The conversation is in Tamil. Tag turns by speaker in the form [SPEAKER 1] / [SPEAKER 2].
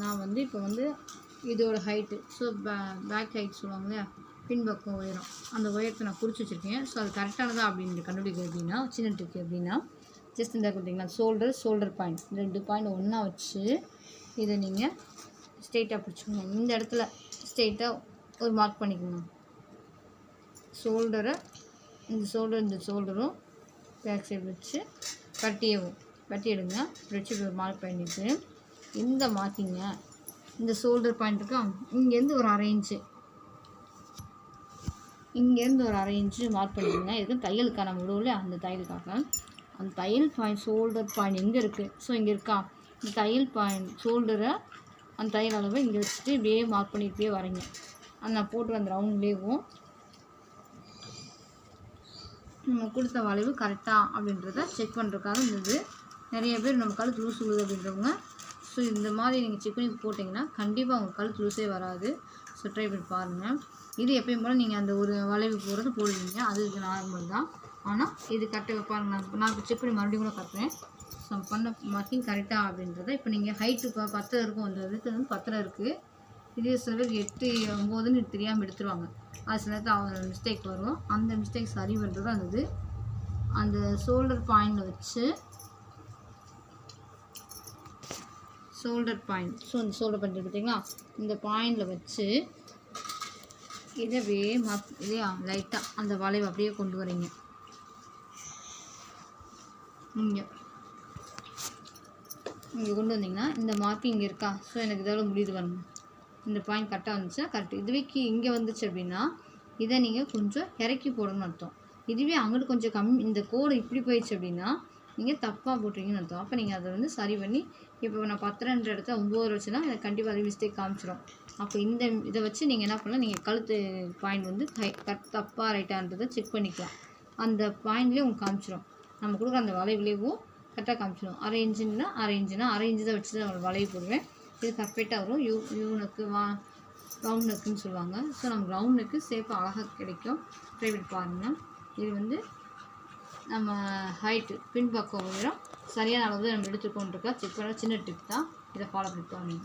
[SPEAKER 1] நான் வந்து இப்போ வந்து இதோட ஹைட்டு ஸோ பே பேக் ஹைட் சொல்லுவாங்க இல்லையா பின்பக்கம் உயரம். அந்த உயரத்தை நான் குறித்து வச்சுருக்கேன். ஸோ அது கரெக்டானதா அப்படின்னு கண்டுபிடிக்கிறது எப்படின்னா சின்ன ட்ரிக் எப்படின்னா ஜஸ்ட் இந்த கொடுத்தீங்கன்னா ஷோல்டர் ஷோல்டர் பாயிண்ட் ரெண்டு பாயிண்ட் ஒன்றா வச்சு இதை நீங்கள் ஸ்ட்ரெயிட்டாக பிடிச்சிக்கணும் இந்த இடத்துல ஸ்ட்ரெயிட்டாக ஒரு மார்க் பண்ணிக்கணும் ஷோல்டரை இந்த ஷோல்டர் இந்த ஷோல்டரும் பேக் சைடு வச்சு கட்டியவும். கட்டி எடுங்க வச்சு ஒரு மார்க் பண்ணிவிட்டு இந்த மாற்றிங்க இந்த ஷோல்டர் பாயிண்ட் இருக்கா இங்கேருந்து ஒரு அரை இன்ச்சு இங்கேருந்து ஒரு அரை இன்ச்சு மார்க் பண்ணிக்கோங்க. இது தையலுக்கான முடிவில் அந்த தையலுக்காக. அந்த தையல் பாயிண்ட் ஷோல்டர் பாயிண்ட் எங்கே இருக்குது ஸோ இங்கே இருக்கா? இந்த தையல் பாயிண்ட் ஷோல்டரை அந்த தையல் அளவை இங்கே வச்சுட்டு இப்படியே மார்க் பண்ணிகிட்டே வரீங்க அந்த நான் போட்டு அந்த ரவுண்ட்லேயும் நம்ம கொடுத்த வளைவு கரெக்டாக அப்படின்றத செக் பண்ணுறதுக்காக இருந்தது நிறைய பேர் நம்ம கழுத்து லூஸ் விழுது அப்படின்றவங்க ஸோ இந்த மாதிரி நீங்கள் செக் பண்ணி போட்டிங்கன்னா கண்டிப்பாக உங்கள் கழுத்து லூஸே வராது. ஸோ ட்ரை பண்ணி பாருங்கள் இது எப்பயும் போல் நீங்கள் அந்த ஒரு வளைவு போகிறது போடுவீங்க. அது இது நார்மல் தான். ஆனால் இது கரெக்டாக பாருங்கள் நான் நான் செக் பண்ணி மறுபடியும் கூட கட்டுறேன் ஸோ பண்ண மார்க்கிங் கரெக்டாக அப்படின்றத இப்போ நீங்கள் ஹைட்டு இப்போ பத்தில் இருக்கும். அந்த இதுக்கு வந்து பத்தில் இருக்குது இதே சில பேர் எட்டு ஒம்போதுன்னு தெரியாமல் எடுத்துருவாங்க. அது சில நேரத்தில் அவங்க மிஸ்டேக் வரும். அந்த மிஸ்டேக் சரி பண்ணுறது அந்த இது. அந்த ஷோல்டர் பாயிண்டில் வச்சு ஷோல்டர் பாயிண்ட் ஸோ இந்த ஷோல்டர் பாயிண்ட் பார்த்தீங்களா இந்த பாயிண்டில் வச்சு இதை அப்படியே மத் இல்லையா லைட்டாக அந்த வளைவு அப்படியே கொண்டு வரீங்க இங்கே. இங்கே கொண்டு வந்தீங்கன்னா இந்த மார்க்கிங் இங்கே இருக்கா? ஸோ எனக்கு இதோட முடியுது வரணும் இந்த பாயிண்ட் கரெக்டாக வந்துச்சுன்னா கரெக்ட் இதுவே கீ இங்கே வந்துச்சு அப்படின்னா இதை நீங்கள் கொஞ்சம் இறக்கி போடணும்னு அர்த்தம். இதுவே அங்கிட்டு கொஞ்சம் கம் இந்த கோடு இப்படி போயிடுச்சு அப்படின்னா நீங்கள் தப்பாக போட்டுறீங்கன்னு அர்த்தம். அப்போ நீங்கள் அதை வந்து சரி பண்ணி இப்போ நான் பத்திரன்ற இடத்துல ஒம்பது வச்சுன்னா எனக்கு கண்டிப்பாக அது மிஸ்டேக் காமிச்சிடும் அப்போ இந்த இதை வச்சு நீங்கள் என்ன பண்ணலாம் நீங்கள் கழுத்து பாயிண்ட் வந்து கை கட் தப்பாக ரைட்டான்றதை செக் பண்ணிக்கலாம். அந்த பாயிண்ட்லேயே உங்களுக்கு காமிச்சிடும் நம்ம கொடுக்குற அந்த வளைவுலேயும் கரெக்டாக காமிச்சிடும் அரை இன்ச்சுன்னா அரை இன்ச்சுனா அரை இன்ச்சு தான் வச்சு தான் வளைவு போடுவேன். இது பர்ஃபெக்டாக வரும். யூ யூனுக்கு வா ரவுண்ட் நெக்குன்னு சொல்லுவாங்க. ஸோ நமக்கு ரவுண்ட் நெக்கு சேஃபாக அழகாக கிடைக்கும். ப்ரைவேட் பண்ணி பாருங்கள் இது வந்து நம்ம ஹைட்டு பின்பக்கம் உயரம் சரியான அளவு நம்ம எடுத்துக்கொண்டிருக்கா செக் பண்ண சின்ன டிப் தான். இதை ஃபாலோ பண்ணி